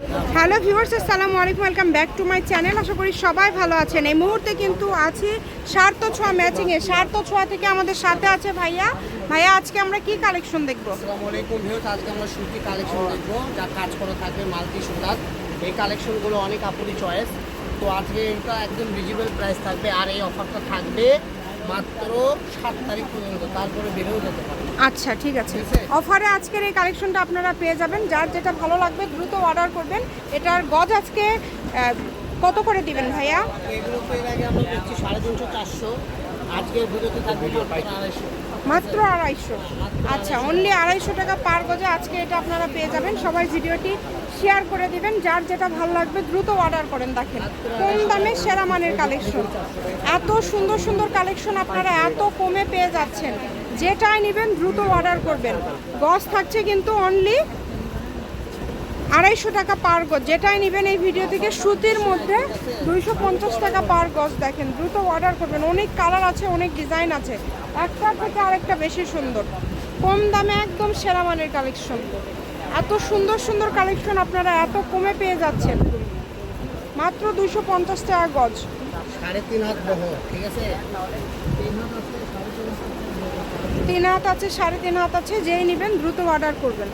Hello viewers, আসসালামু আলাইকুম, welcome back to my channel. আশা করি সবাই ভালো আছেন। এই মুহূর্তে কিন্তু আছি সার্থ ছোঁয়া ম্যাচিংয়ে। সার্থ ছোঁয়া থেকে আমাদের সাথে আছে ভাইয়া। ভাইয়া, আজকে আমরা কি কালেকশন দেখব? আসসালামু আলাইকুম ভিউয়ার্স, আজকে আমরা সুতি কালেকশন দেখব, যা কাজ করা থাকবে মাল্টি সুতার। এই কালেকশনগুলো অনেক আপুরি চয়েস তো আজকে এটা একদম রিজনেবল প্রাইস থাকবে, আর এই অফারটা থাকবে মাত্র সাত তারিখ পর্যন্ত তারপরে বেড়েও যেতে পারে। আচ্ছা ঠিক আছে। অফারে আজকের এই কালেকশনটা আপনারা পেয়ে যাবেন। যার যেটা ভালো লাগবে দ্রুত অর্ডার করবেন। এটার গজ আজকে কত করে দিবেন ভাইয়া? এগুলো এর আগে আমরা দেখছি সাড়ে তিনশো চারশো। মাত্র আড়াইশো মাত্র আড়াইশো। আচ্ছা অনলি আড়াইশো টাকা পার গজে আজকে এটা আপনারা পেয়ে যাবেন। সবাই ভিডিওটি শেয়ার করে দিবেন। যার যেটা ভালো লাগবে দ্রুত অর্ডার করেন, দেখেন। কম দামে সেরা মানের কালেকশন এত সুন্দর সুন্দর কালেকশন আপনারা এত কমে পেয়ে যাচ্ছেন। যেটাই নেবেন, দ্রুত অর্ডার করবেন। গজ থাকছে কিন্তু অনলি আড়াইশো টাকা পার গজ। যেটাই নেবেন এই ভিডিও থেকে সুতির মধ্যে দুইশো পঞ্চাশ টাকা পার গজ দেখেন। দ্রুত অর্ডার করবেন। অনেক কালার আছে অনেক ডিজাইন আছে। একটা থেকে আরেকটা বেশি সুন্দর। কম দামে একদম সেরা মানের কালেকশন এত সুন্দর সুন্দর কালেকশন আপনারা এত কমে পেয়ে যাচ্ছেন। মাত্র দুইশো পঞ্চাশ টাকা গজ। সাড়ে তিন হাত ঠিক আছে? তিন হাত আছে সাড়ে তিন হাত আছে। যেই নেবেন দ্রুত অর্ডার করবেন।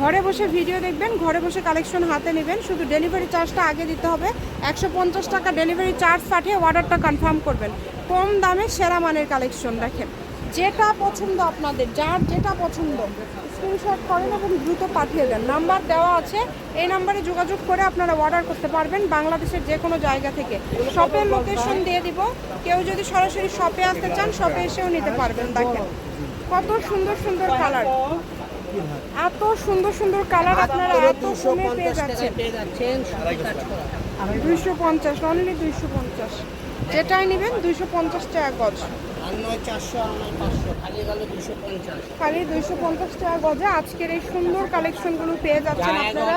ঘরে বসে ভিডিও দেখবেন, ঘরে বসে কালেকশন হাতে নেবেন। শুধু ডেলিভারি চার্জটা আগে দিতে হবে। একশো পঞ্চাশ টাকা ডেলিভারি চার্জ পাঠিয়ে অর্ডারটা কনফার্ম করবেন। কম দামে সেরা মানের কালেকশন দেখেন। যেটা পছন্দ আপনাদের, যার যেটা পছন্দ স্ক্রিনশট করেন এবং দ্রুত পাঠিয়ে দেন। নাম্বার দেওয়া আছে। এই নাম্বারে যোগাযোগ করে আপনারা অর্ডার করতে পারবেন বাংলাদেশের যে কোনো জায়গা থেকে। শপের লোকেশন দিয়ে দিব। কেউ যদি সরাসরি শপে আসতে চান শপে এসেও নিতে পারবেন, দেখেন। কত সুন্দর সুন্দর কালার এত সুন্দর সুন্দর কালার আপনারা এত কমে পেয়ে যাচ্ছেন। দুইশো পঞ্চাশ অনলি দুইশো পঞ্চাশ। যেটাই নেবেন দুইশো পঞ্চাশ টাকা গজ। খালি দুইশো পঞ্চাশ। টাকা গজে আজকের এই সুন্দর কালেকশনগুলো পেয়ে যাচ্ছেন আপনারা।